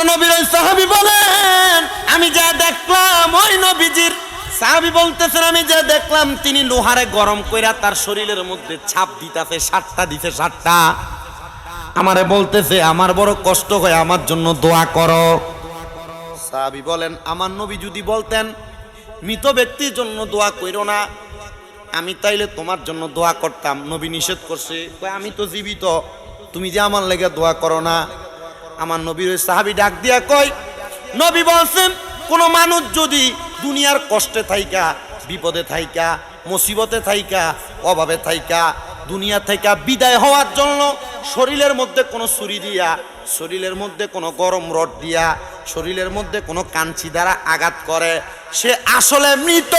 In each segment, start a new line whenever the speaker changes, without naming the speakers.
আল্লাহর নবীর ওই সাহাবি বলেন, আমি যা দেখলাম, ওই নবীজির সাহাবি বলতেছেন, আমি যা দেখলাম, তিনি লোহারে গরম কইরা তার শরীরের মধ্যে ছাপ দিতেছে, সাতটা দিতে সাতটা। আমারে বলতেছে, আমার বড় কষ্ট হয়, আমার জন্য দোয়া করো। সাহাবি বলেন, আমার নবী যদি বলতেন, মৃত ব্যক্তির জন্য দোয়া কইরো না, আমি তাইলে তোমার জন্য দোয়া করতাম। নবী নিষেধ করছে আমি তো জীবিত, তুমি যে আমার লেগে দোয়া করো না। আমার নবীর ওই সাহাবি ডাক দিয়া কয়, নবী বলছেন, কোনো মানুষ যদি দুনিয়ার কষ্টে থাইকা, বিপদে থাইকা, মুসিবতে থাইকা, অভাবে থাইকা, দুনিয়া থেকে বিদায় হওয়ার জন্য শরীরের মধ্যে কোনো ছুরি দিয়া, শরীরের মধ্যে কোনো গরম রড দিয়া, শরীরের মধ্যে কোনো কাঞ্চি দ্বারা আঘাত করে, সে আসলে মৃত,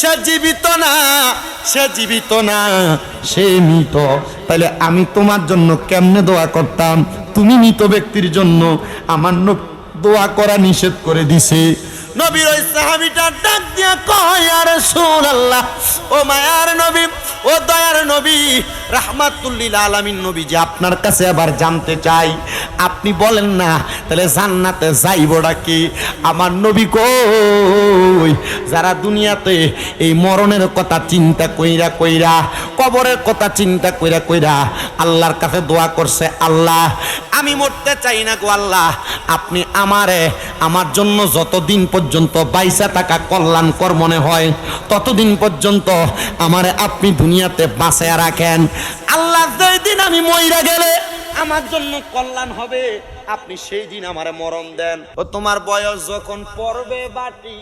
সে জীবিত না, সে জীবিত না, সে মৃত। তাহলে আমি তোমার জন্য কেমনে দোয়া করতাম? তুমি মৃত ব্যক্তির জন্য আমার দোয়া করা নিষেধ করে দিছে। নবীর ওই সাহাবিটা ডাক দিয়া কয় আর আল্লাহ ও মায়ার নবী, ও দয়ার নবী রাহমাতুল্লিল আলামিন নবী যে আপনার কাছে আবার জানতে চাই, আপনি বলেন না, তাহলে জান্নাতে যাইবটা কি আমার নবী কই? যারা দুনিয়াতে এই মরণের কথা চিন্তা কইরা কইরা, কবরের কথা চিন্তা কইরা কইরা আল্লাহর কাছে দোয়া করছে, আল্লাহ, আমি মরতে চাই না গো আল্লাহ, আপনি আমারে, আমার জন্য যতদিন পর্যন্ত বাইসা টাকা কল্যাণকর মনে হয়, ততদিন পর্যন্ত আমারে আপনি দুনিয়াতে বাঁচায়া রাখেন। আল্লাহ যেই দিন আমি মইরা গেলে আমার জন্য কল্যাণ হবে আপনি সেই দিন আমারে মরণ দেন। ও তোমার বয়স যখন পড়বে বাটি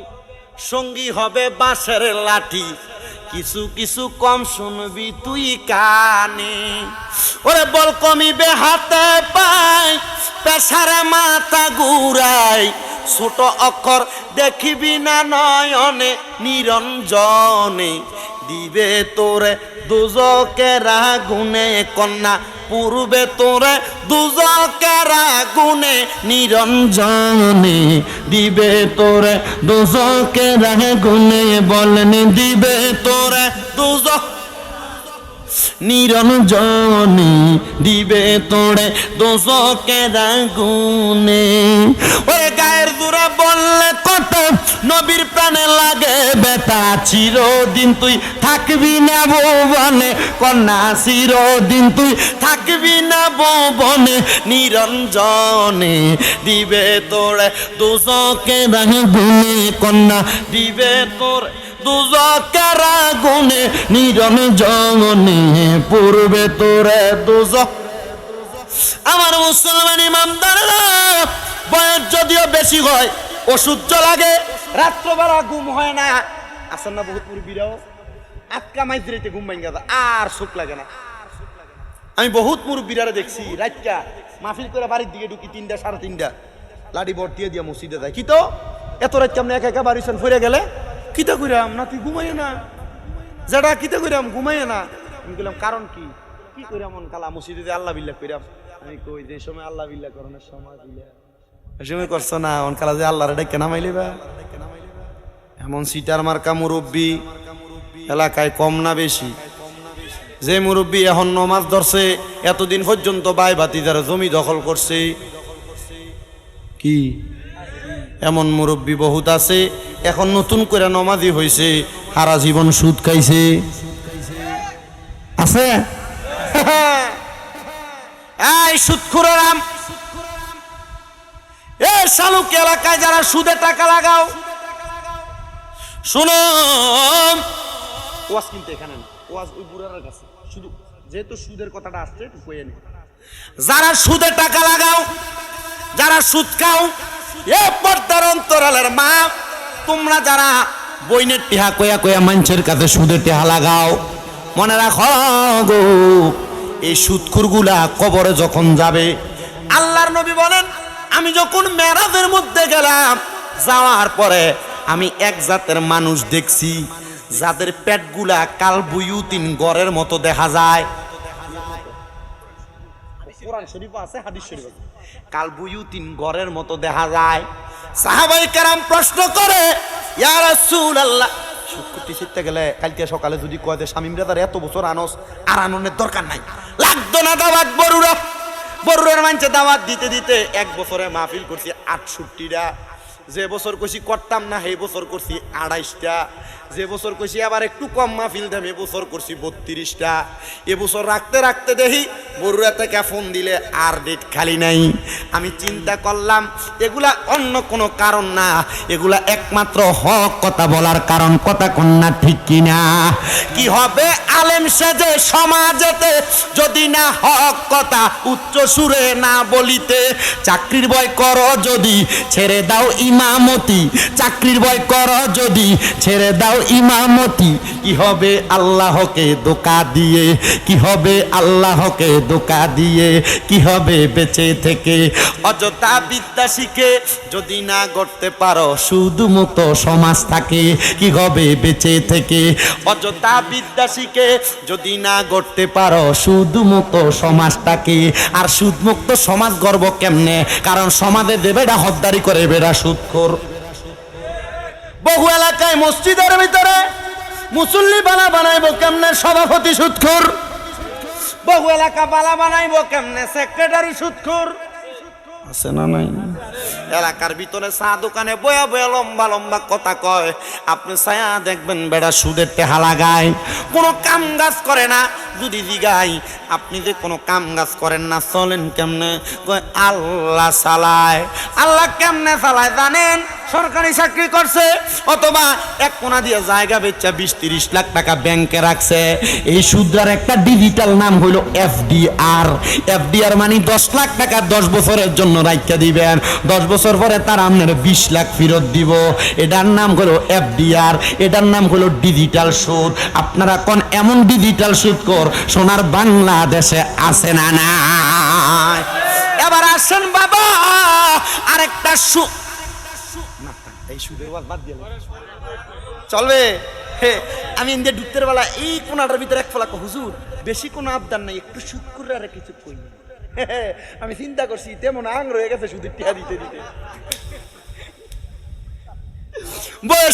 সঙ্গী হবে বাঁশের লাঠি। কিছু কিছু কম শুনবি তুই কানে। ওরে বল কমিবে হাতে পাই পেশারে মাথা ঘুরাই। ছোট অক্ষর দেখিবি না নয়নে নিরঞ্জনে। দিবে তোরে দুজকে রাগুনে কন্যা, পূর্বে তোরে দুজকে গুনে নিরঞ্জনে। দিবে তোরে দুজকে গুনে বলেন, দিবে তোরে দুজক নিরঞ্জনে দিবে তোরে দোষকের গুনে ওরে গায়ের দূরে বললে কত, নবীর প্রাণে লাগে বেটা চিরদিন তুই থাকবি না বনে কন্যা, চিরদিন তুই থাকবি না বনে নিরঞ্জনে দিবে তোরে দোষকের গুনে কন্যা, দিবে তোরে দুজকের গুনে নিরন জনে পূর্বে তোরে দুজ। আমার মুসলমান ইমামদাররা বয়স যদিও বেশি হয় অসহ্য লাগে, রাত্রবেলা ঘুম হয় না। আসেন না বহুত মুরব্বীরাও? আটকা মাইজ রেতে ঘুম ভাঙ্গা আর চোখ লাগে না। আমি বহুত মুরব্বীরা দেখছি রাতটা মাহফিল করে বাড়ির দিকে ঢুকি তিনটা, সাড়ে তিনটা। লাডি বট দিয়ে দিয়া মসজিদে যায়। কি তো? এত রাত আপনি একা একা বাড়িছেন ফিরে গেলে? কিতা কইরাম? না তুই ঘুমাইয়ে না। যেটা কিতা কইরাম? ঘুমাইয়ে না। আমি বললাম কারণ কি? কি কইরাম মন কালা? মসজিদে আল্লাহ বিল্লাহ কইরাম। আমি কই, যে সময় আল্লাহ বিল্লাহ করণের সময় বিল্লাহ সময় করছ না অন কালা যে আল্লাহর ডেকে নামাইলে বা? এমন সিটার মার্কা মুরব্বী, এলাকায় কম না বেশি। যে মুরব্বী এখন নমাজ ধরছে, এতদিন পর্যন্ত বাই বাতি যারা জমি দখল করছে। কি? এমন মুরব্বী বহুত আছে এখন নতুন করে নমাজি হয়েছে সারা জীবন সুদ খাইছে। আছে? এই সুদখুরাম এ শালুক এলাকায় যারা সুদে টাকা লাগাও, শুনো। ওয়াজ কিনতে এখানে না, ওয়াজ ওই বুড়ার কাছে। শুধু যেহেতু সুদের কথাটা আসছে, একটু কয়ে নি। যারা সুদে টাকা লাগাও, যারা সুদ খাও, এ পর্দার অন্তরালের মা তোমরা যারা বইনের টিহা কয়া কয়া মানুষের কাছে সুদের টিহা লাগাও, মনে রাখো গো, এই সুদখুরগুলা কবরে যখন যাবে, আল্লাহর নবী বলেন, আমি যখন মেরাজের মধ্যে গেলাম, যাওয়ার পরে আমি এক জাতের মানুষ দেখছি, যাদের পেটগুলা কাল বুয়ুতিন গড়ের মতো দেখা যায়। কোরআন শরীফ আছে, হাদিস শরীফ আছে। কাল বুয়ুতিন গড়ের মতো দেখা যায়। সাহাবাই কারাম প্রশ্ন করে, ইয়া রাসূলুল্লাহ। শুক্রটি শিখতে গেলে কালকে সকালে যদি কয় যে স্বামীরা তার এত বছর আনস, আর আনন্দের দরকার নাই। লাগতো না দাবাত বড়ুরা বড়ুয়ার মানছে দাওয়াত দিতে দিতে এক বছরে মাহফিল করছি আটষট্টিটা। যে বছর কইছি করতাম না, সেই বছর করছি আড়াইশটা। যে বছর কইছি আবার একটু কম মাহফিল দাম এবছর করছি বত্রিশটা। এবছর রাখতে রাখতে দেখি বড়ুয়া থেকে ফোন দিলে আর ডেট খালি নাই। আমি চিন্তা করলাম, এগুলা অন্য কোনো কারণ না, এগুলা একমাত্র হক কথা বলার কারণ। কথা কন্যা ঠিক কিনা কি হবে? আলেম সেজে সমাজেতে যদি না হক কথা উচ্চ সুরে না বলিতে, চাকরির বয় কর যদি ছেড়ে দাও ইমামতি। চাকরির বয় কর যদি ছেড়ে দাও ইমামতি, কি হবে আল্লাহকে দোকা দিয়ে, কি হবে আল্লাহকে দোকা দিয়ে, কি হবে বেঁচে থেকে? অযথা বিদ্যা শিখে যদি না করতে পারো শুধু মতো সমাজ থাকে, কি হবে বেঁচে থেকে? অযথা বিদ্যা শিখে যদি না করতে পারো শুধু মতো সমাজটাকে আর সুদমুক্ত সমাজ গর্ব কেমনে? কারণ সমাজে দেবেটা হদ্দারি করে বেড়া সুদখোর বহু এলাকায় মসজিদের ভিতরে মুসল্লি বালা বানাইবো কেমনে? সভাপতি সুৎখুর। বহু এলাকা বালা বানাইব কেমনে? সেক্রেটারি সুৎখুর। আছে না নাই? এলাকার ভিতরে চা দোকানে বয়া বয়া লম্বা লম্বা কথা কয়। আপনি ছায়া দেখবেন বেড়া সুদের টেহা লাগায়। কোনো কাম কাজ করে না। যদি জিগাই, আপনি যে কোনো কাম কাজ করেন না, চলেন কেমনে? কয়, আল্লাহ চালায়। আল্লাহ কেমনে চালায় জানেন? সরকারি চাকরি করছে, অথবা এক কোনা দিয়ে জায়গা বেচা বিশ তিরিশ লাখ টাকা ব্যাংকে রাখছে। এই সুদ্রার একটা ডিজিটাল নাম হইল এফডিআর। এফডিআর মানে দশ লাখ টাকা দশ বছরের জন্য রাখতে দিবেন। দশ বছর পরে তার আপনার বিশ লাখ ফেরত দিব। এটার নাম হলো এফডিআর। এটার নাম হলো ডিজিটাল সুদ। আপনারা কোন এমন ডিজিটাল সুদ কর, সোনার বাংলাদেশে আছে না না এবার আসেন বাবা, আরেকটা সুদ এই বাদ দিয়ে চলবে। আমি ইন্ডিয়া ঢুকতে বেলা এই কোনাটার ভিতরে এক হুজুর, বেশি কোনো আবদার নাই, একটু আর কিছু কই আমি চিন্তা করছি, তেমন আং রয়ে গেছে সুদের টিয়া দিতে দিতে।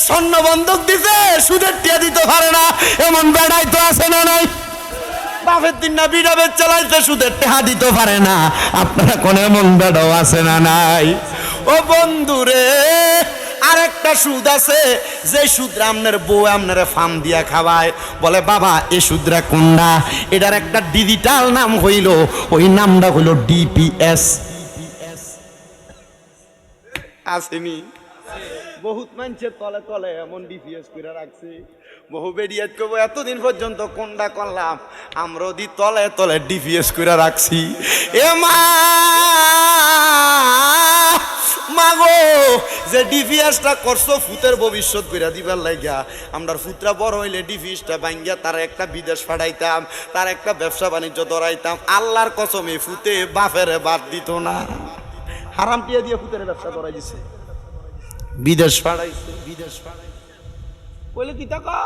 স্বর্ণ বন্ধক দিছে, সুদের টিয়া দিতে পারে না, এমন বেড়াই তো আছে না নাই। বাপের দিন না বিড়া বেচ চালাইতে, সুদের টেহা দিতে পারে না, আপনারা কোন এমন বেড়াও আছে না নাই। ও বন্ধুরে আরেকটা সুদ আছে যে সুদ আপনার বউ আপনার ফার্ম দিয়া খাওয়ায়। বলে বাবা এ সুদরা কোনটা? এটার একটা ডিজিটাল নাম হইল ওই নামটা হইল ডিপিএস আসেনি? বহুত মানুষের তলে তলে এমন ডিপিএস করে রাখছে। বহু বেরিয়াত করব এতদিন পর্যন্ত কোনটা করলাম? আমরা দি তলে তলে ডিপিএস করে রাখছি। এ মা, মাগো, যে ডিপিএসটা করছ ফুতের ভবিষ্যৎ করে দিবার লাগিয়া আমরা ফুতরা বড় হইলে ডিপিএসটা ভাঙ্গিয়া তার একটা বিদেশ পাঠাইতাম, তার একটা ব্যবসা বাণিজ্য ধরাইতাম। আল্লাহর কসমে ফুতে বাপেরে বাদ দিত না। হারাম টিয়া দিয়ে ফুতের ব্যবসা ধরাই দিছে। বিদেশ পাড়াইছে বিদেশ পাড়াইছে কইলে কি টাকা?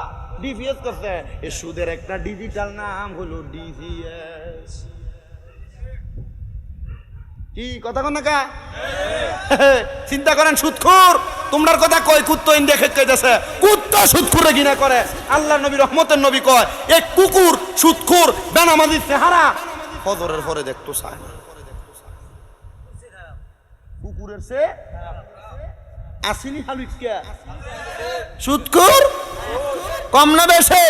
ডিভিএস করছে। এ সুদের একটা ডিজিটাল নাম হলো ডিভিএস কি, কথা কন কা? চিন্তা করেন সুদখোর তোমরার কথা কই কুত্তো ইন্ডিয়া খেত কইতেছে কুত্তো সুদখুরে কিনা করে। আল্লাহ নবী, রহমতের নবী কয়, এ কুকুর সুদখুর বেনামাজি চেহারা। ফজরের পরে দেখতো না কুকুরের সে আসিনি কম না বেশে?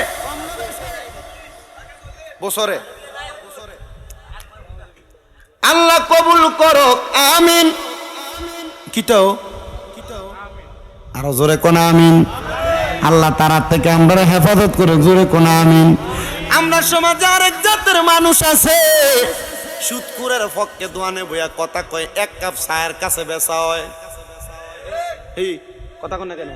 বছরে। আল্লাহ কবুল করো আমিন। কিটো আরও জোরে কোন আমিন? আল্লাহ তারা থেকে আমরা হেফাজত করে জোরে কোন আমিন? আমরা সমাজে আরেক জাতের মানুষ আছে। সুদকুরের পক্ষে দোয়ানে বইয়া কথা কয়, এক কাপ চায়ের কাছে বেচা হয়। এই কথা কন কেন?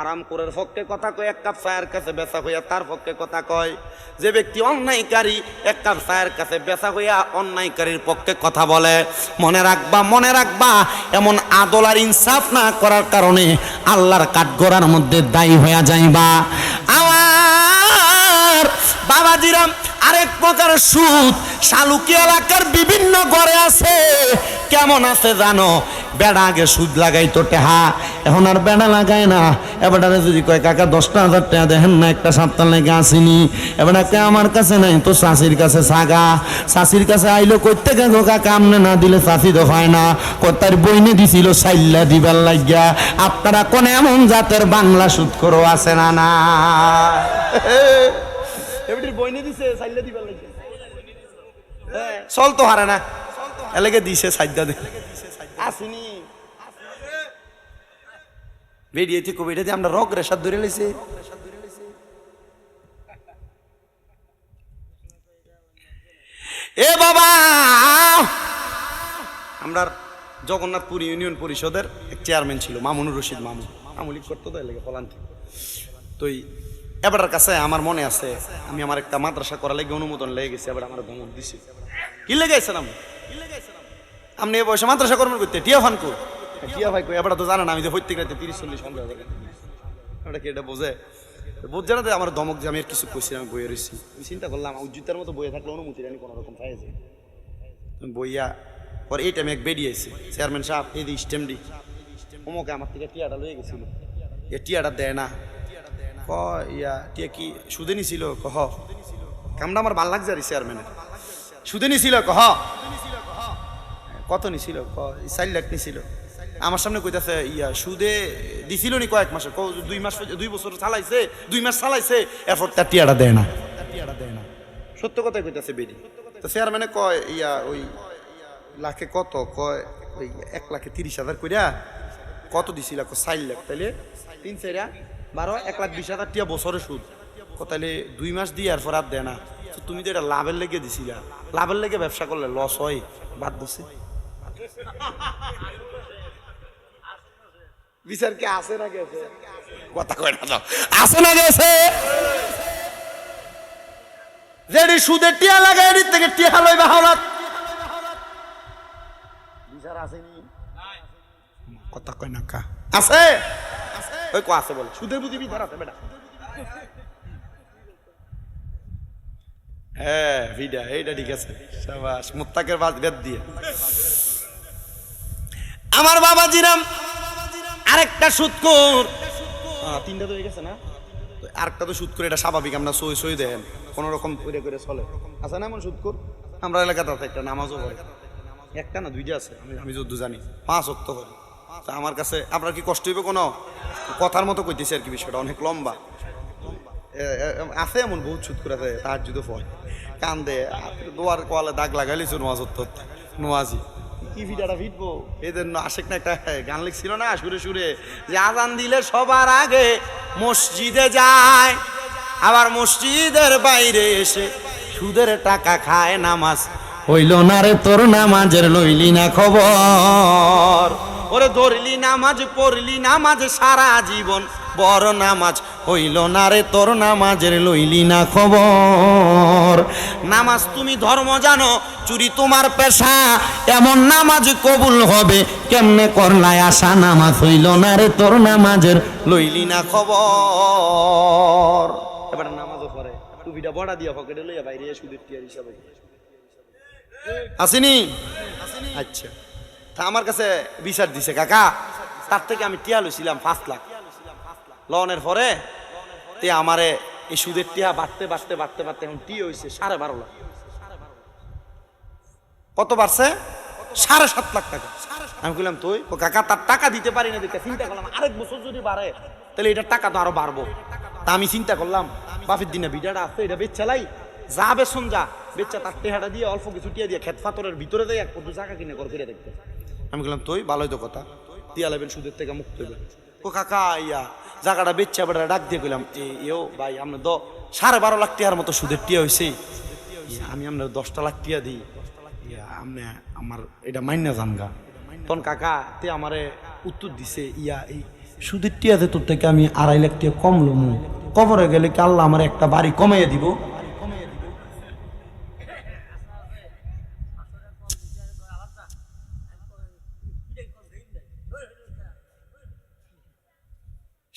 আরাম করার পক্ষে কথা কয়, এক কাপ চায়ের কাছে বেচা হইয়া তার পক্ষে কথা কয়। যে ব্যক্তি অন্যায়কারী, এক কাপ চায়ের কাছে বেচা হইয়া অন্যায়কারীর পক্ষে কথা বলে। মনে রাখবা মনে রাখবা, এমন আদল আর ইনসাফ না করার কারণে আল্লাহর কাঠগড়ার মধ্যে দায়ী হইয়া যাইবা। আমার বাবাজিরাম আরেক প্রকার সুদ। শালুকি এলাকার বিভিন্ন ঘরে আছে। কেমন আছে জানো? বেড়া আগে সুদ লাগাইতো টেহা, এখন আর বেড়া লাগায় না। এবারে যদি কয়, কাকা, দশটা হাজার টাকা দেখেন না, একটা সপ্তাহ লেগে আসিনি। এবারে কে আমার কাছে নাই তো শাশির কাছে সাগা। শাশির কাছে আইলো করতে গেছো কাকা, আমনে না দিলে শাশি তো হয় না? কর্তার বইনে দিছিল সাইল্লা দিবার লাগিয়া। আপনারা কোন এমন জাতের বাংলা সুদ করো, আছে না না? বইনে দিছে সাইল্লা দিবার লাগিয়া চল তো হারে না। এলাকে দিছে সাইডা দে। আসিনি। বেরিয়ে থেকে বেরিয়ে আমরা রেশাদ ধরে লেছে এ বাবা! আমরা জগন্নাথপুর ইউনিয়ন পরিষদের এক চেয়ারম্যান ছিল মামুনুর রশিদ মামুন আমলিক করতো তো এলাকা পলান্তি তো এই এবারের কাছে আমার মনে আছে, আমি আমার একটা মাদ্রাসা করা লেগে অনুমোদন লেগে গেছে, এবার আমার ধমক দিছি। কি লেগে গেছিলাম আপনি এ বয়সে মাদ্রাসা করবেন করতে, টিয়া ফান কো টিয়া ভাই কই? এবার তো জানেন, আমি যে প্রত্যেক রাতে তিরিশ, চল্লিশ করে ওটা কি এটা বোঝে? বোঝে না আমার ধমক যে আমি আর কিছু কইছি আমি বইয়ে রয়েছি আমি চিন্তা করলাম উজ্জিতার মতো বইয়ে থাকলে অনুমতি জানি কোনো রকম পাই যায় বইয়া, পর এই টাইমে এক বেরিয়েছে চেয়ারম্যান সাহেব, এই যে স্টেমডি। অমকে আমার থেকে টিয়াটা লয়ে গেছিল। এ টিয়াটা দেয় না। ক, ইয়া টিয়া কি, সুদে নিছিল কহ কামটা আমার ভালো লাগছে আর চেয়ারম্যানের সুদে নিছিল কহ কত নিছিল, ক চার লাখ নিছিল। আমার সামনে কইতাছে, ইয়া, সুদে দিছিল নি কয়েক মাসে দুই মাস, দুই বছর চালাইছে, দুই মাস চালাইছে এরপর তার টিয়াটা দেয় না। সত্য কথাই কইতাছে বেরি তো চেয়ারম্যানে কয়, ইয়া, ওই লাখে কত, কয়, ওই এক লাখে তিরিশ হাজার কইরা কত দিছিল চার লাখ, তাইলে তিন চাইরা বারো এক লাখ বিশ হাজার টিয়া বছরে সুদ। ক দুই মাস দিয়ে আর পর আর দেয় না। তো তুমি তো এটা লাভের লেগে দিছিলা লাভের লেগে ব্যবসা করলে লস হয় বাদ বসে বিচার কি আছে না গেছে? কথা কয় না আছে না গেছে? যেটি সুদের টিয়া লাগে এটির থেকে টিয়া লইবা হলাত বিচার আসেনি কথা কয় না কা। আছে? ওই কো আছে বলে। সুদের বুদ্ধি আছে বেটা। হ্যাঁ ভিডা এইটা ঠিক আছে। সাবাস মুত্তাকের বাদ বেদ দিয়ে। আমার বাবা জিরাম আরেকটা সুদকুর তিনটা তো হয়ে গেছে না? আরেকটা তো সুদ করে এটা স্বাভাবিক আমরা সই সই দেন। কোনো রকম করে করে চলে। আছে না এমন সুদকুর আমরা এলাকাতে আছে একটা নামাজও পড়ে। একটা না দুইটা আছে আমি আমি যদ্দু জানি। পাঁচ অক্ত করে। তা আমার কাছে আপনার কি কষ্ট হইবে কোনো? কথার মতো কইতেছি আর কি বিষয়টা অনেক লম্বা। আছে এমন বহুত সুদ করে আছে তার যদি ফয় কান্দে দোয়ার কোয়ালে দাগ লাগাইলিছো নোয়াজ নোয়াজি। কি ভিডিওটা ভিটবো এদের আশেক না একটা গান লিখছিল না সুরে সুরে যে আজান দিলে সবার আগে মসজিদে যায় আবার মসজিদের বাইরে এসে সুদের টাকা খায় নামাজ। হইল না রে তোর নামাজের লইলি না খবর। ওরে ধরলি নামাজ পড়লি নামাজ সারা জীবন। বড় নামাজ হইল না রে তোর নামাজের লইলি না খবর। নামাজ তুমি ধর্ম জানো চুরি তোমার পেশা। এমন নামাজ কবুল হবে কেমনে করলাই আশা? নামাজ হইল না রে তোর নামাজের লইলি না খবর। এবার নামাজও পড়ে। টুপিটা বড়া দিয়া পকেটে লইয়া বাইরে সুদের টিয়ার হিসাবে আসেনি। আচ্ছা। তা আমার কাছে বিচার দিছে, কাকা। তার থেকে আমি টিয়া লইছিলাম পাঁচ লাখ। লনের পরে তে আমারে এই সুদের টিয়া বাড়তে বাড়তে বাড়তে বাড়তে এখন টি হয়েছে সাড়ে বারো লাখ। কত বাড়ছে? সাড়ে সাত লাখ টাকা। আমি বললাম তুই, ও কাকা, তার টাকা দিতে পারি না দেখে চিন্তা করলাম, আরেক বছর যদি বাড়ে, তাহলে এটার টাকা তো আরও বাড়বো। তা আমি চিন্তা করলাম, বাপের দিনে বিটাটা আছে, এটা বেচালাই যা বেসন যা বেচ্চা তার টেহাটা দিয়ে অল্প কিছু টিয়া দিয়ে খেত ফাতরের ভিতরে দেয় এক জায়গা কিনে করে ফিরে দেখতে। আমি বললাম তুই ভালোই তো কথা। টিয়া লেবেন সুদের থেকে মুক্ত হইবে ও কাকা ইয়া জায়গাটা বেচা বেড়া ডাক দিয়ে কইলাম এও ভাই আমরা দ সাড়ে বারো লাখ টিয়ার মতো সুদের টিয়া হয়েছে আমি আপনার দশটা লাখ টিয়া দিই। আপনি আমার এটা মাইনা জানগা। তখন কাকা তে আমারে উত্তর দিছে ইয়া এই সুদের টিয়াতে তোর থেকে আমি আড়াই লাখ টিয়া কম লমু। কবরে গেলে কি আল্লাহ আমার একটা বাড়ি কমাইয়া দিব?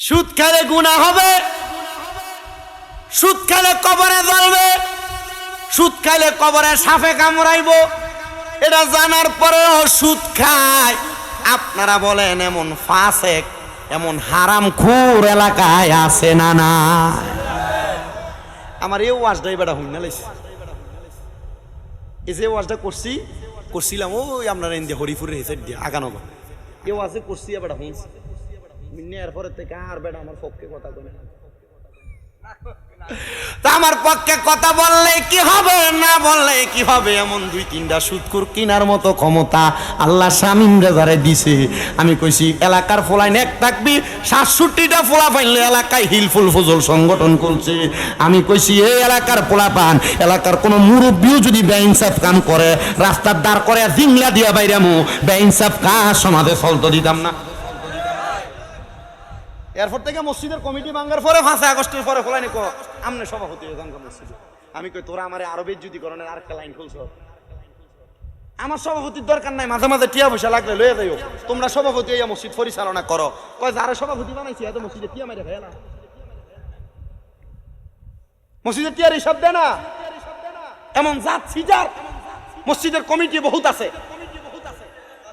সুদ খেলে গুণা হবে সুদ খেলে কবরে জ্বলবে সুদ খাইলে কবরে সাপে কামড়াইব। এটা জানার পরেও সুদ খায় আপনারা বলেন এমন ফাসেক, এমন হারাম খুর এলাকায় আছে না না আমার এই ওয়াজটা এবার হুইনা লাইছে। এই যে ওয়াজটা করছি, করছিলাম, ওই আপনারা ইন্দিয়া হরিপুরের হিসেব দিয়ে আগানো এই ওয়াজে করছি এবার হুঁস এরপরে থেকে আর আমার পক্ষে কথা বলে আমার পক্ষে কথা বললে কি হবে, না বললে কি হবে? এমন দুই তিনটা সুদকুর কিনার মতো ক্ষমতা আল্লাহ শামিম রেজারে দিছে। আমি কইছি, এলাকার ফোলাইন এক থাকবি সাতষট্টিটা ফোলা পাইলে এলাকায় হিলফুল ফজল সংগঠন করছে। আমি কইছি, এই এলাকার পোলা পান এলাকার কোনো মুরব্বীও যদি বেইনসাফ কাম করে, রাস্তার দাঁড় করে জিংলা দিয়া বাইরামু, বেইনসাফ কাজ সমাজে চলতে দিতাম না? এরপর থেকে মসজিদের কমিটি ভাঙ্গার পরে পাঁচই আগস্টের পরে খোলানি কো আমনে সভাপতি মসজিদে। আমি কই তোরা আমার আরও যদি করণের আর একটা লাইন খুলছ। আমার সভাপতির দরকার নাই মাঝে মাঝে টিয়া পয়সা লাগলে লয়ে যাইও। তোমরা সভাপতি হইয়া মসজিদ পরিচালনা করো। কয় যারা সভাপতি বানাইছি এত মসজিদে টিয়া মেরে খায় না। মসজিদের টিয়ার হিসাব দেয় না। এমন জাত সিজার মসজিদের কমিটি বহুত আছে।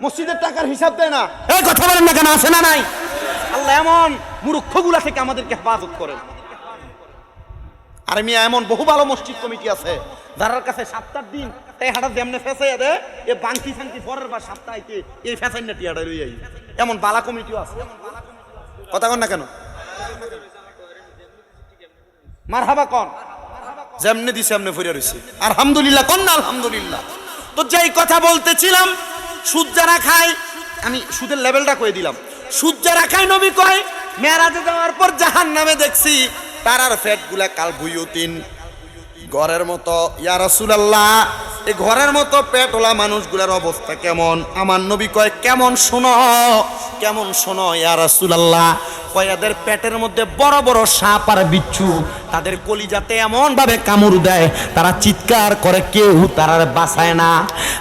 মসজিদের টাকার হিসাব দেয় না। এই কথা বলেন না কেন আছে না নাই? আল্লাহ এমন মূর্খগুলা থেকে আমাদেরকে হেফাজত করেন আর মিয়া, এমন বহু ভালো মসজিদ কমিটি আছে, যারার কাছে সাতটার দিন তাই হাটা যেমনে ফেসাইয়া দে এ বাংকি সাংকি পরের বার সপ্তাহে এই ফেসাই না টিয়াটা আই এমন বালা কমিটিও আছে। কথা কন না কেন? মার হাবা কন। যেমনে দিছে, এমনি ফিরে রইছে। আলহামদুলিল্লাহ, কন না আলহামদুলিল্লাহ? তো যেই কথা বলতেছিলাম, সুদ যারা খায়, আমি সুদের লেভেলটা কয়ে দিলাম। সুদ যারা খায়, নবী কয় মেরাজে যাওয়ার পর জাহান নামে দেখছি তারার ফ্যাটগুলা কাল বুইয়তিন ঘরের মতো। ইয়া রাসূলুল্লাহ, এই ঘরের মতো পেটওয়ালা মানুষগুলার অবস্থা কেমন? আমার নবী কয়, কেমন শোনো কেমন শোনো, ইয়া রাসূলুল্লাহ। কয়, এদের পেটের মধ্যে বড় বড় সাপ আর বিচ্ছু, তাদের কলিজাতে এমন ভাবে কামড় দেয়, তারা চিৎকার করে কেউ তারার বাঁচায় না।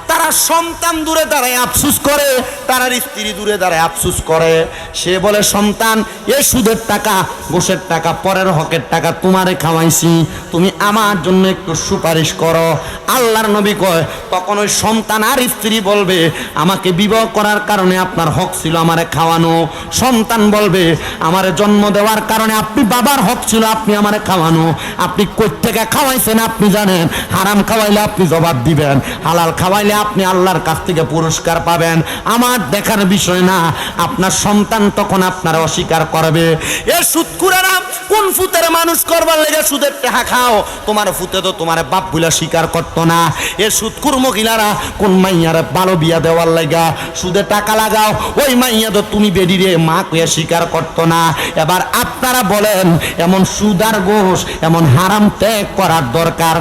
তারা সন্তান দূরে দাঁড়ায় আফসুস করে তারার স্ত্রী দূরে দাঁড়ায় আফসুস করে। সে বলে, সন্তান এ সুদের টাকা গোসের টাকা, পরের হকের টাকা তোমারে খাওয়াইছি। তুমি আমার জন্য একটু সুপারিশ করো। আল্লাহর নবী কয়, তখন ওই সন্তান আর স্ত্রী বলবে, আমাকে বিবাহ করার কারণে আপনার হক ছিল আমারে খাওয়ানো। সন্তান বলবে, আমারে জন্ম দেওয়ার কারণে আপনি বাবার হক ছিল আপনি আমারে খাওয়ানো। আপনি কই থেকে খাওয়াইছেন আপনি জানেন। হারাম খাওয়াইলে আপনি জবাব দিবেন। হালাল খাওয়াইলে আপনি আল্লাহর কাছ থেকে পুরস্কার পাবেন। আমার দেখার বিষয় না, আপনার সন্তান তখন আপনার অস্বীকার করবে। এ সুৎকুরারা কোন ফুতের মানুষ করবার লেগে সুদের টাকা খাও? তোমার ফুতে তো তোমার বাপ বুলা স্বীকার করতো না। এ সুৎকুর মহিলারা কোন মাইয়ারে ভালো বিয়া দেওয়ার লাগা সুদে টাকা লাগাও, ওই মাইয়া তো তুমি বেরিয়ে মা কয়ে স্বীকার করতো না। এবার আপনারা বলেন, এমন সুদার গোষ এমন হারাম ত্যাগ করার দরকার?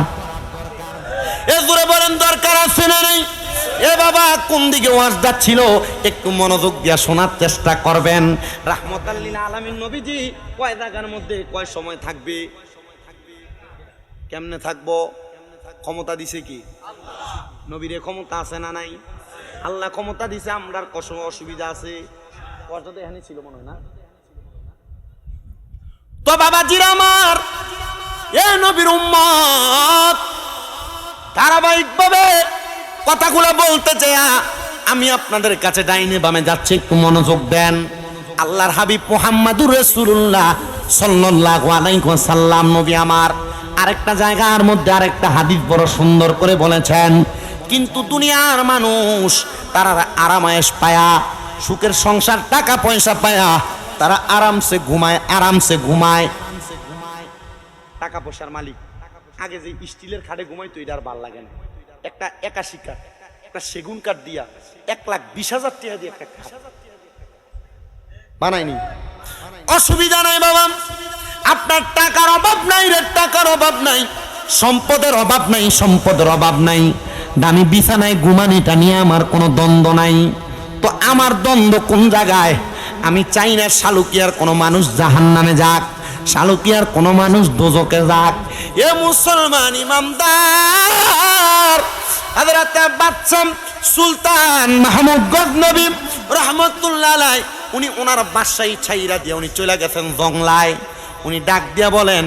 এ বলেন, দরকার আছে না নেই? এ বাবা, কোন দিকে ওয়াজটা ছিল একটু মনোযোগ দিয়া শোনার চেষ্টা করবেন। রাহমতাল্লিল আলামিন নবীজি, কয় জায়গার মধ্যে কয় সময় থাকবে? কেমনে থাকব? ক্ষমতা দিছে কি? নবীরে ক্ষমতা আছে না নাই? আল্লাহ ক্ষমতা দিছে, আমরার কষ্ট অসুবিধা আছে। কষ্ট তো এখানে ছিল মনে হয় না? তো বাবাজিরা আমার, এ নবীর উম্মত, ধারাবাহিকভাবে কথাগুলো বলতে চাই আমি আপনাদের কাছে ডাইনে বামে যাচ্ছি, একটু মনোযোগ দেন। আল্লাহর হাবিব মোহাম্মদুর রসুল্লাহ সাল্লাল্লাহু আলাইহি ওয়াসাল্লাম নবী আমার আরেকটা জায়গার মধ্যে আরেকটা হাদিস বড় সুন্দর করে বলেছেন, কিন্তু দুনিয়ার মানুষ, তারা আরামায়েশ পায়া, সুখের সংসার টাকা পয়সা পায়া, তারা আরামসে ঘুমায় আরামসে ঘুমায়। টাকা পয়সার মালিক। আগে যে স্টিলের খাটে ঘুমাইতো, এটা আর ভালো লাগে না। একটা একাশি কাঠ, একটা সেগুন কাঠ দিয়া এক লাখ বিশ হাজার টাকা দিয়ে একটা বানায়নি। অসুবিধা নাই বাবা। আপনার টাকার অভাব নাই রে, টাকার অভাব নাই। সম্পদের অভাব নাই, সম্পদের অভাব নাই। দামি বিছানায় ঘুমানিটা নিয়ে আমার কোনো দ্বন্দ্ব নাই। তো আমার দ্বন্দ্ব কোন জায়গায়? আমি চাই না শালুকিয়ার কোনো মানুষ জাহান নামে যাক, শালুকিয়ার কোনো মানুষ দোজকে যাক। এ মুসলমান ইমামদার, হাজরাতে বাচ্চাম সুলতান মাহমুদ গজনবী রহমতুল্লাহ উনি ওনার বাসায় ছাইরা দিয়ে উনি চলে গেছেন জংলায়। উনি ডাক দিয়া বলেন,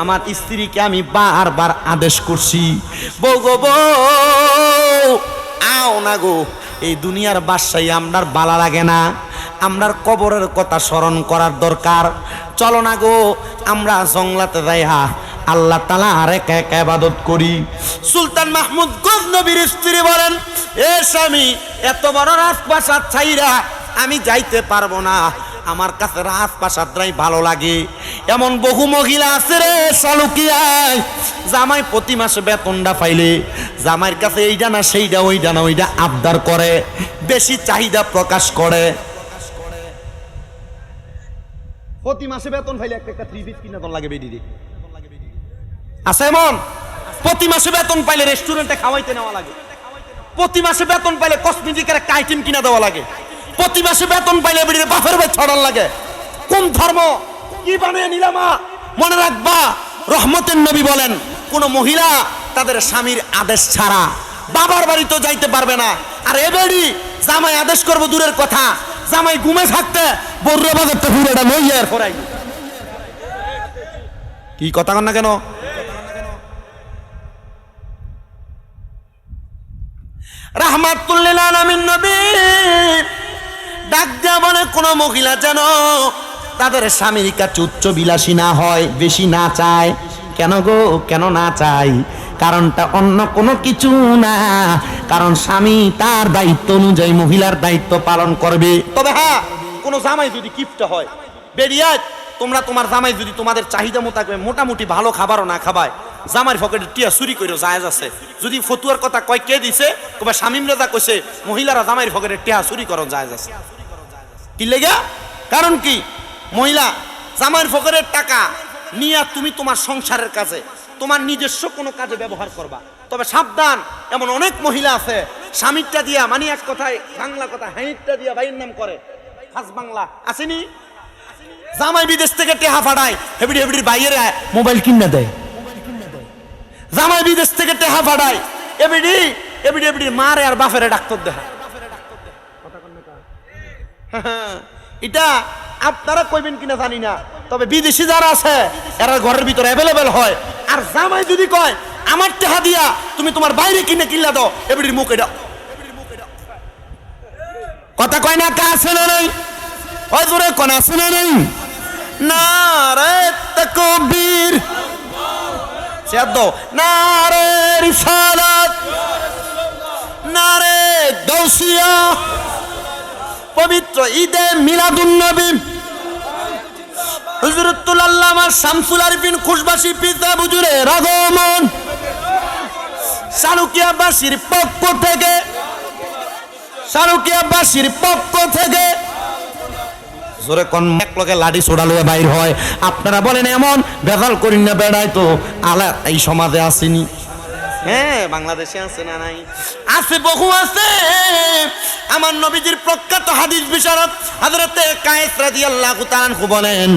আমার স্ত্রীকে আমি বারবার আদেশ করছি। বউ গো আও না গো, এই দুনিয়ার বাসায় আপনার বালা লাগে না। আমরার কবরের কথা স্মরণ করার দরকার। চলো না গো, আমরা জংলাতে যাই হা আল্লাহ তালা আর এক একা ইবাদত করি। সুলতান মাহমুদ গজনবীর স্ত্রী বলেন, এ স্বামী, এত বড় রাজপ্রাসাদ ছাইরা আমি যাইতে পারব না। আমার কাছে রাজপ্রাসাদটাই ভালো লাগে। এমন বহু মহিলা আছে রে শালুকিয়ায় জামাই প্রতি মাসে বেতনটা পাইলে, জামাইয়ের কাছে এইটা না সেইটা ওইটা না ওইটা আবদার করে, বেশি চাহিদা প্রকাশ করে। প্রতি মাসে বেতন পাইলে একটা একটা থ্রি পিস কিনা তোর লাগে বেরিয়ে আছে এমন? প্রতি মাসে বেতন পাইলে রেস্টুরেন্টে খাওয়াইতে নেওয়া লাগে। প্রতি মাসে বেতন পাইলে কসমেটিকের একটা আইটেম কিনা দেওয়া লাগে। প্রতি মাসে বেতন পাইলে বেরিয়ে বাপের ভাই ছড়ান লাগে। কোন ধর্ম? কি বানিয়ে নিলামা মনে রাখবা, রহমতের নবী বলেন, কোন মহিলা তাদের স্বামীর আদেশ ছাড়া বাবার বাড়ি তো যাইতে পারবে না। আর এ বেড়ি জামাই আদেশ করব দূরের কথা। জামাই ঘুমে থাকতে বর্রে বাজারটা ঘুরেটা লইয়া আর ফরাই। কি কথা কন না কেন? রাহমাতুল্লিল আলামিন নবী। ডাক দেয়া বলে, কোন মহিলা যেন তাদের স্বামীর কাছে উচ্চ বিলাসী না হয়, বেশি না চায়। কেন গো? কেন না চাই? কারণটা অন্য কোনো কিছু না। কারণ স্বামী তার দায়িত্ব অনুযায়ী মহিলার দায়িত্ব পালন করবে। তবে হ্যাঁ কোনো জামাই যদি কিপটা হয়, বেরিয়ে তোমরা তোমার জামাই যদি তোমাদের চাহিদা মোতাবেক মোটামুটি ভালো খাবারও না খাবায় জামার পকেটে টিয়া চুরি করে জায়েজ আছে। যদি ফতুয়ার কথা কয়, কে দিছে? কবে শামিম রেজা কইছে, মহিলারা জামাইয়ের পকেটে টিয়া চুরি করো, জায়েজ আছে। কি লেগে? কারণ কি? মহিলা, জামাইয়ের ফকরের টাকা নিয়ে তুমি তোমার সংসারের কাজে, তোমার নিজস্ব কোনো কাজে ব্যবহার করবা। তবে সাবধান, এমন অনেক মহিলা আছে, স্বামীরটা দিয়া মানে এক কথায় বাংলা কথা হ্যাঁটা দিয়া বাইয়ের নাম করে খাস বাংলা। আসেনি? জামাই বিদেশ থেকে টেহা ফাড়ায় হেবিডি হেবিডির বাইরে মোবাইল কিনে দেয়। জামাই বিদেশ থেকে টেহা ফাড়ায় এবিডি এবিডি এবিডি মারে আর বাফেরে ডাক্তার দেখা এটা আপনারা কইবেন কিনা জানি না, তবে বিদেশি যারা আছে, এরা ঘরের ভিতরে অ্যাভেলেবেল হয়। আর জামাই যদি কয়, আমার টেহা দিয়া তুমি তোমার বাইরে কিনে কিল্লা দাও, এবিডির মুখ এটা কথা কয় না, কা আছে না নাই? ওই জোরে কোন আছে না নাই? নারে তকবীর সেদ্দ নারে রিসালাত নারে দৌসিয়া। পবিত্র ঈদে মিলাদুন্নবী। হুজরতুল আল্লামা শামসুল আরিফিন খুশবাসী পিতা বুজুরে রাগমন। সারুকিয়াবাসীর পক্ষ থেকে সারুকিয়াবাসীর পক্ষ থেকে। জোরে কোন একলকে লাঠি ছোড়া লয়ে বাইর হয়। আপনারা বলেন, এমন বেজাল করি না বেড়ায় তো। আলা, এই সমাজে আসেনি। হ্যাঁ বাংলাদেশে আছে না নাই? আছে, বহু আছে। আমার নবীজির প্রখ্যাত হাদিস বিশারদ হযরতে কায়েস রাদিয়াল্লাহু তাআলা বলেন,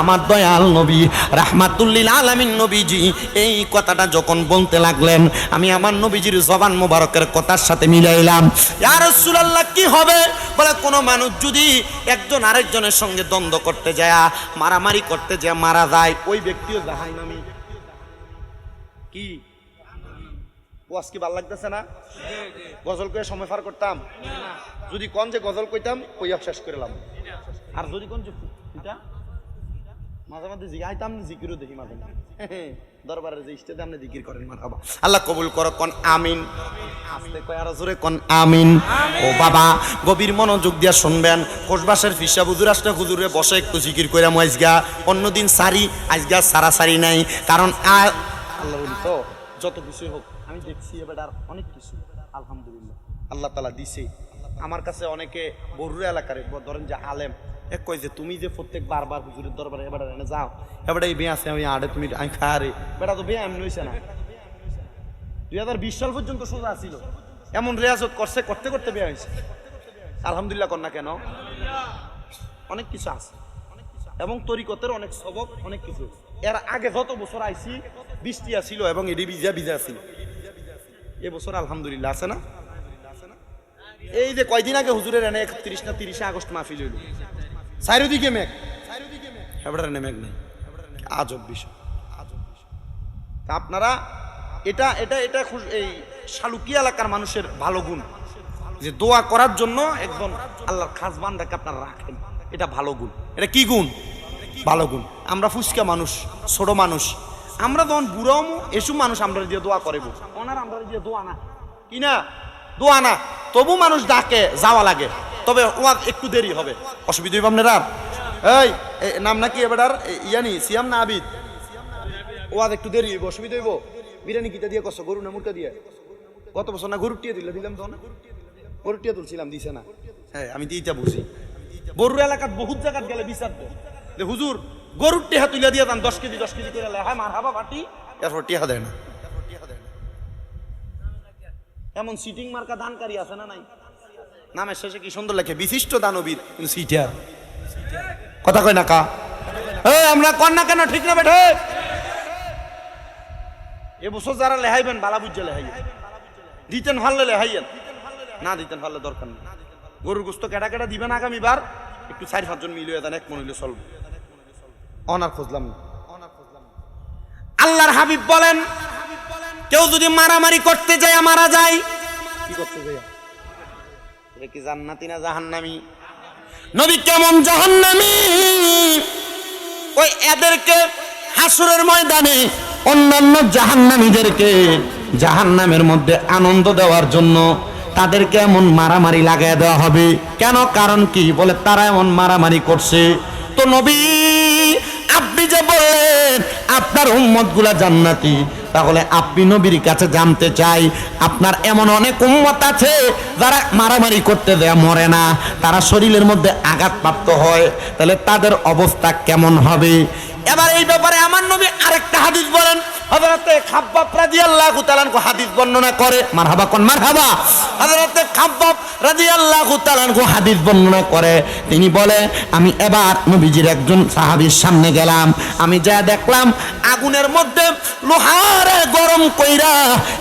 আমার দয়াল নবী, রাহমাতুল্লিল আলামিন নবীজি, এই কথাটা যখন বলতে লাগলেন, আমি আমার নবীজির জবান মোবারকের কথার সাথে মিলাইলাম। ইয়া রাসূলুল্লাহ, কি হবে? বলে, কোনো মানুষ যদি একজন আরেকজনের সঙ্গে দ্বন্দ্ব করতে যায়, মারামারি করতে যায়, মারা যায়, ওই ব্যক্তিও জাহান্নামী। কি? ওয়াজ কি ভালো লাগতেছে না? গজল করে সময় পার করতাম? যদি কোন যে গজল কইতাম কইয়া শেষ করলাম আর যদি কোন যে এটা মাঝে মাঝে জিগাইতাম জিকিরও দেখি মাঝে দরবারের যে স্টেজে আপনি জিকির করেন মারহাবা আল্লাহ কবুল করো কোন আমিন। আস্তে কয় আর জোরে কোন আমিন। ও বাবা গভীর মনোযোগ দিয়া শুনবেন। কোষবাসের ফিসা হুজুর আসলে হুজুরে বসে একটু জিকির কইরা আজগা অন্যদিন সারি আজগা সারা সারি নাই। কারণ আল্লাহ বলি তো যত কিছুই হোক আমি দেখছি এবার আর অনেক কিছু, আলহামদুলিল্লাহ। আল্লাহ তালা দিছে। আমার কাছে অনেকে বরুরা এলাকার ধরেন যে আলেম এক কয় যে, তুমি যে প্রত্যেক বারবার হুজুরের দরবারে এবার এনে যাও, এবার এই আছে, আমি আড়ে তুমি আমি খারে। বেটা তো বিয়ে এমনি হয়েছে না। দুই হাজার বিশ সাল পর্যন্ত সোজা ছিল। এমন রেয়াজত করছে, করতে করতে বিয়ে হয়েছে আলহামদুলিল্লাহ কন্যা কেন? অনেক কিছু আছে। এবং তরিকতের অনেক সবক, অনেক কিছু। এর আগে যত বছর আইছি বৃষ্টি আসিল এবং এডি ভিজা ভিজা ছিল। এবছর আলহামদুলিল্লাহ, আছে না? এই যে কয়দিন আগে হুজুরের এনে একত্রিশ না তিরিশে আগস্ট মাহফিল হইল। চারিদিকে মেঘ। এবার এনে মেঘ নেই। আজব বিষয়। তা আপনারা, এটা এটা এটা এই শালুকি এলাকার মানুষের ভালো গুণ। যে দোয়া করার জন্য একজন আল্লাহর খাস বান্দাকে আপনারা রাখেন। এটা ভালো গুণ। এটা কি গুণ? ভালো গুণ। আমরা ফুসকা মানুষ, ছোট মানুষ। আমরা যখন বুড়াও এসব মানুষ আমরা দিয়ে দোয়া করিব। ওনার আমরা দিয়ে দোয়া না। কি না? দোয়া না। তবু মানুষ ডাকে, যাওয়া লাগে। তবে ওয়াদ একটু দেরি হবে। অসুবিধা হইব আপনার এই নাম নাকি এবার ইয়ানি, সিয়াম না আবিদ? ওয়াদ একটু দেরি হইব, অসুবিধা হইব? বিরিয়ানি কিটা দিয়ে কষ্ট গরু না মুরকা দিয়ে? গত বছর না টিয়া দিল, দিলাম তো না? টিয়া তুলছিলাম, দিছে না। হ্যাঁ আমি দিইটা বুঝি। গরুর এলাকাত বহুত জায়গাত গেলে বিচার যে হুজুর গরুর টিহা তুলে দিয়ে দাম দশ কেজি দশ কেজি করে হ্যাঁ মার হাবা বাটি। এরপর টিহা দেয় না। এমন সিটিং মার্কা ধানকারী আছে না নাই? নামের শেষে কি সুন্দর লেখে বিশিষ্ট দানবীর। কিন্তু সিটিয়া কথা কয় না কা? আমরা কন্যা কেন ঠিক না বেঠে? এবছর যারা লেহাইবেন বালা বুঝে লেহাইয়েন। দিতেন ভাললে লেহাইয়েন। না দিতেন ভাললে দরকার নেই। গরুর গোস্ত কেটা কেটা দিবেন আগামীবার? একটু চারি পাঁচজন মিলিয়ে দেন এক মনে চলব। অনার খুঁজলাম না। আল্লাহর হাবিব বলেন কেউ যদি মারামারি করতে যায় মারা যায়। কি করতে যায়? কি জান্নাতি না জাহান্নামি? নবী কেমন জাহান্নামি? ওই এদেরকে হাসুরের ময়দানে অন্যান্য জাহান্নামীদেরকে জাহান্নামের মধ্যে আনন্দ দেওয়ার জন্য তাদেরকে এমন মারামারি লাগাই দেওয়া হবে। কেন? কারণ কি? বলে তারা এমন মারামারি করছে। তো নবী আপনি যে বললেন, আপনার উম্মতগুলা জান্নাতি, তাহলে আপনি নবীর কাছে জানতে চাই, আপনার এমন অনেক উম্মত আছে যারা মারামারি করতে দেয়া মরে না, তারা শরীরের মধ্যে আঘাতপ্রাপ্ত হয়, তাহলে তাদের অবস্থা কেমন হবে? এবার এই ব্যাপারে আমার নবী আরেকটা হাদিস বলেন হযরতে খাব্বাব রাদিয়াল্লাহু তাআলা আনহু হাদিস বর্ণনা করে। মারহাবা কোন মারহাবা? হযরতে খাব্বাব রাদিয়াল্লাহু তাআলা আনহু হাদিস বর্ণনা করে। তিনি বলে, আমি এবার নবীজির একজন সাহাবীর সামনে গেলাম। আমি যা দেখলাম, আগুনের মধ্যে লোহারে গরম কইরা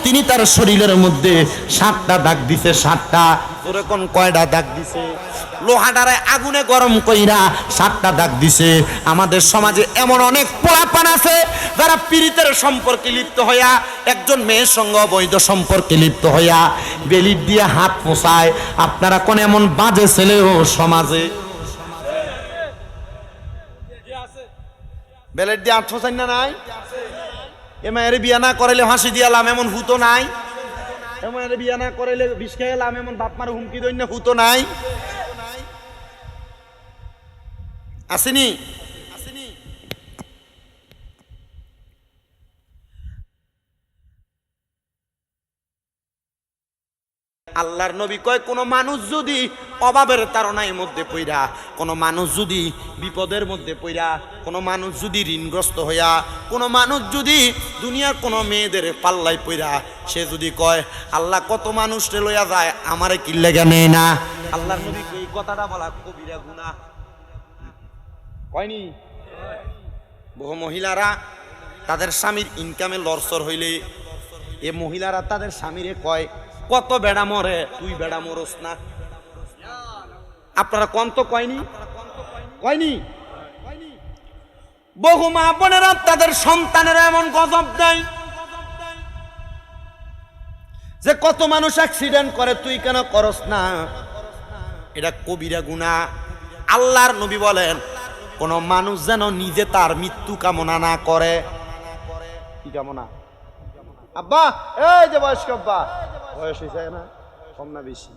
তিনি তার শরীরের মধ্যে সাতটা দাগ দিছে, সাতটা তোরে কোন কয়টা দাগ দিছে? লোহাটারে আগুনে গরম কইরা সাতটা দাগ দিছে। আমাদের সমাজে এমন অনেক পোলাপান আছে, যারা পীড়িতের সম্পর্কে লিপ্ত হইয়া, একজন মেয়ের সঙ্গে অবৈধ সম্পর্কে লিপ্ত হইয়া বেলির দিয়ে হাত পোষায় আপনারা কোন এমন বাজে ছেলেও সমাজে? বেলের দিয়ে না নাই? এ মায়ের বিয়া না করাইলে হাসি দিয়ালাম এমন হুতো নাই? এমন বিয়া না করাইলে বিষ খাইলাম এমন বাপ মার হুমকি দৈন্য হুতো নাই। আসেনি? আল্লাহর নবী কয়, কোন মানুষ যদি অভাবের তারণার মধ্যে পইরা কোন মানুষ যদি বিপদের মধ্যে পইরা কোন মানুষ যদি ঋণগ্রস্ত হইয়া, কোন মানুষ যদি দুনিয়ার কোন মেয়েদের পাল্লাই পইরা সে যদি কয়, আল্লাহ কত মানুষ লইয়া যায়, আমারে কি লেগে নেয় না? আল্লাহর নবী এই কথাটা বলা কবিরা গুনাহ। কয়নি? বহু মহিলারা তাদের স্বামীর ইনকামে লরসর হইলে, এ মহিলারা তাদের স্বামীরে কয় কত বেড়া মরে, তুই বেড়া মরস না। আপনারা কন তো কয়নি? কয়নি? বহু মা বোনেরা, তাদের সন্তানেরা এমন গজব দেয় যে কত মানুষ অ্যাক্সিডেন্ট করে, তুই কেন করস না? এটা কবিরা গুণা। আল্লাহর নবী বলেন, কোন মানুষ যেন নিজে তার মৃত্যু কামনা না করে। কি কামনা? আব্বা এই যে বয়স্ক আব্বা। বয়স হয়েছে না কম না বেশি।